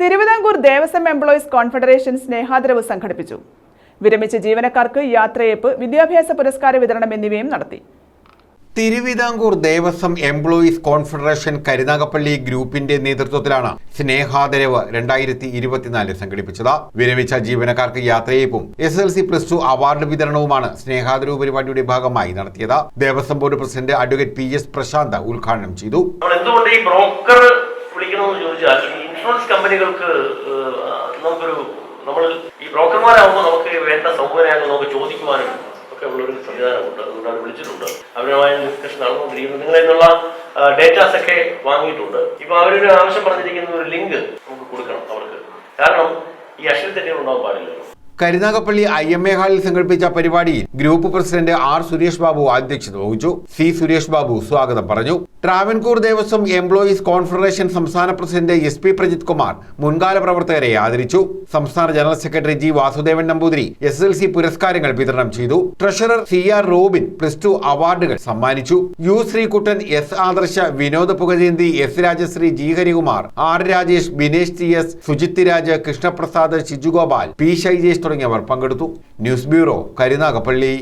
Thiruvithamkoor Devaswom employees confederation സ്നേഹാദരവ് സംഘടിപ്പിച്ചു. വിരമിച്ച ജീവനക്കാർക്ക് യാത്രയേപ്പ് വിദ്യാഭ്യാസ പുരസ്കാര വിതരണം എന്നിവയും നടത്തി. തിരുവിതാംകൂർ ദേവസ്വം എംപ്ലോയീസ് കോൺഫെഡറേഷൻ കരുനാഗപ്പള്ളി ഗ്രൂപ്പിന്റെ നേതൃത്വത്തിലാണ് സ്നേഹാദരവ് രണ്ടായിരത്തി ഇരുപത്തിനാലിൽ സംഘടിപ്പിച്ചത്. വിരമിച്ച ജീവനക്കാർക്ക് യാത്രയേപ്പും S L C plus two award വിതരണവുമാണ് സ്നേഹാദരവ് പരിപാടിയുടെ ഭാഗമായി നടത്തിയത്. Devaswom board president advocate P S Prashanth ഉദ്ഘാടനം ചെയ്തു. നമ്മൾ എന്തുകൊണ്ട് ഈ ബ്രോക്കർ വിളിക്കണമെന്ന് ചോദിച്ചാൽ ഇൻഷുറൻസ് കമ്പനികൾക്ക് നമുക്കൊരു നമ്മൾ ഈ ബ്രോക്കർമാരാകുമ്പോൾ നമുക്ക് വേണ്ട സൗകര്യങ്ങൾ നമുക്ക് ചോദിക്കുവാനും ഒക്കെ ഉള്ളൊരു സംവിധാനമുണ്ട്. അതുകൊണ്ട് അവർ വിളിച്ചിട്ടുണ്ട്. അവരുമായ ഡിസ്കഷൻ നടന്നുകൊണ്ടിരിക്കുന്നു. നിങ്ങളിൽ നിന്നുള്ള ഡേറ്റാസ് ഒക്കെ വാങ്ങിയിട്ടുണ്ട്. ഇപ്പൊ അവരൊരു ആവശ്യം പറഞ്ഞിരിക്കുന്ന ഒരു ലിങ്ക് നമുക്ക് കൊടുക്കണം അവർക്ക്. കാരണം ഈ അശ്വതി തെറ്റുകൾ ഉണ്ടാവാൻ പാടില്ലല്ലോ കരുനാഗപ്പള്ളി ഐ എം എ ഹാളിൽ സംഘടിപ്പിച്ച പരിപാടിയിൽ group president R Suresh Babu അധ്യക്ഷത വഹിച്ചു. സി സുരേഷ് ബാബു സ്വാഗതം പറഞ്ഞു. ട്രാവൻകൂർ ദേവസ്വം എംപ്ലോയീസ് കോൺഫെഡറേഷൻ സംസ്ഥാന president S P Prajith Kumar മുൻകാല പ്രവർത്തകരെ ആദരിച്ചു. സംസ്ഥാന general secretary G Vasudevan Namboothiri S L C പുരസ്കാരങ്ങൾ വിതരണം ചെയ്തു. Treasurer C R Robin plus two അവാർഡുകൾ സമ്മാനിച്ചു. യു ശ്രീകുട്ടൻ എസ് ആദർശ Vinod പുകജയന്തി S Rajasree G Harikumar R Rajesh Binesh T S Sujith Raj Krishnaprasad Shijugopal P Shaijesh തുടങ്ങിയവർ പങ്കെടുത്തു. News bureau Karunagappally.